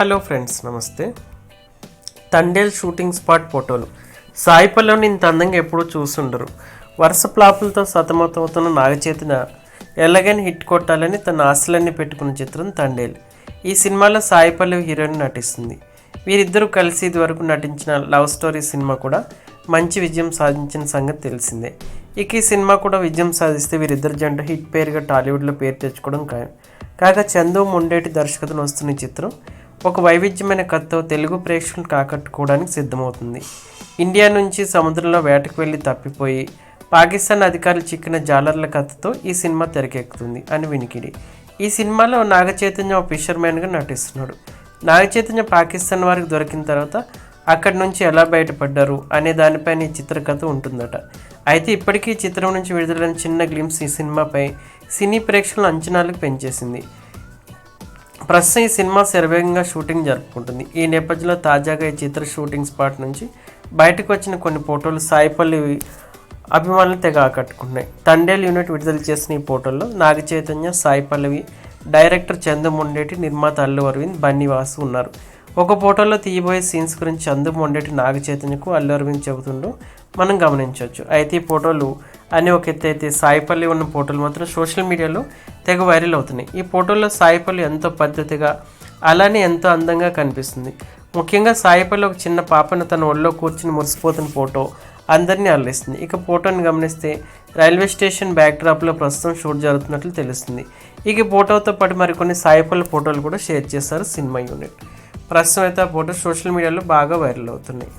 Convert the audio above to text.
Hello friends నమస్తే. Thandel shooting spot ఫోటోలు. సాయిపల్లెవ్ని ఇంత అందంగా ఎప్పుడూ చూసుండరు. వరుస ప్లాపులతో సతమతమవుతున్న నాగచైతన్య ఎలాగైనా హిట్ కొట్టాలని తన ఆశలన్నీ పెట్టుకున్న చిత్రం తండేల్. ఈ సినిమాలో సాయిపల్లి హీరోయిన్ నటిస్తుంది. వీరిద్దరూ కలిసి ఇదివరకు నటించిన లవ్ స్టోరీ సినిమా కూడా మంచి విజయం సాధించిన సంగతి తెలిసిందే. ఇక ఈ సినిమా కూడా విజయం సాధిస్తే వీరిద్దరు జంట హిట్ పేరుగా టాలీవుడ్లో పేరు తెచ్చుకోవడం ఖాయం. కాగా చందు ముండేటి దర్శకతను వస్తున్న ఈ చిత్రం ఒక వైవిధ్యమైన కథతో తెలుగు ప్రేక్షకులను ఆకట్టుకోవడానికి సిద్ధమవుతుంది. ఇండియా నుంచి సముద్రంలో వేటకు వెళ్ళి తప్పిపోయి పాకిస్తాన్ అధికారులు చిక్కిన జాలర్ల కథతో ఈ సినిమా తెరకెక్కుతుంది అని వినికిడి. ఈ సినిమాలో నాగ చైతన్య ఒక ఫిషర్మ్యాన్గా నటిస్తున్నాడు. నాగ చైతన్య పాకిస్తాన్ వారికి దొరికిన తర్వాత అక్కడి నుంచి ఎలా బయటపడ్డారు అనే దానిపైన ఈ చిత్రకథ ఉంటుందట. అయితే ఇప్పటికీ ఈ చిత్రం నుంచి విడుదలైన చిన్న గ్లిమ్స్ ఈ సినిమాపై సినీ ప్రేక్షకుల అంచనాలకు పెంచేసింది. ప్రస్తుతం ఈ సినిమా శరవేగంగా షూటింగ్ జరుపుకుంటుంది. ఈ నేపథ్యంలో తాజాగా ఈ చిత్ర షూటింగ్ స్పాట్ నుంచి బయటకు వచ్చిన కొన్ని ఫోటోలు సాయిపల్లి అభిమానులు తెగ ఆకట్టుకున్నాయి తండేల్ యూనిట్ విడుదల చేసిన ఈ ఫోటోల్లో నాగ చైతన్య సాయి పల్లవి డైరెక్టర్ చందుమొండేటి నిర్మాత అల్లు అరవింద్ బన్నివాసు ఉన్నారు. ఒక ఫోటోలో తీయబోయే సీన్స్ గురించి చందుమొండేటి నాగ చైతన్యకు అల్లు అరవింద్ చెబుతుండో మనం గమనించవచ్చు. అయితే ఈ ఫోటోలు అని ఒక ఎత్తు అయితే సాయిపల్లి ఉన్న ఫోటోలు మాత్రం సోషల్ మీడియాలో తెగ వైరల్ అవుతున్నాయి. ఈ ఫోటోల్లో సాయిపల్లి ఎంతో పద్ధతిగా అలానే ఎంతో అందంగా కనిపిస్తుంది. ముఖ్యంగా సాయిపల్లి ఒక చిన్న పాపను తన ఒళ్ళో కూర్చుని మురిసిపోతున్న ఫోటో అందరినీ అల్లిస్తుంది. ఇక ఫోటోని గమనిస్తే రైల్వే స్టేషన్ బ్యాక్ డ్రాప్లో ప్రస్తుతం షూట్ జరుగుతున్నట్లు తెలుస్తుంది. ఇక ఫోటోతో పాటు మరికొన్ని సాయిపల్లి ఫోటోలు కూడా షేర్ చేశారు సినిమా యూనిట్. ప్రస్తుతం అయితే ఆ ఫోటో సోషల్ మీడియాలో బాగా వైరల్ అవుతున్నాయి.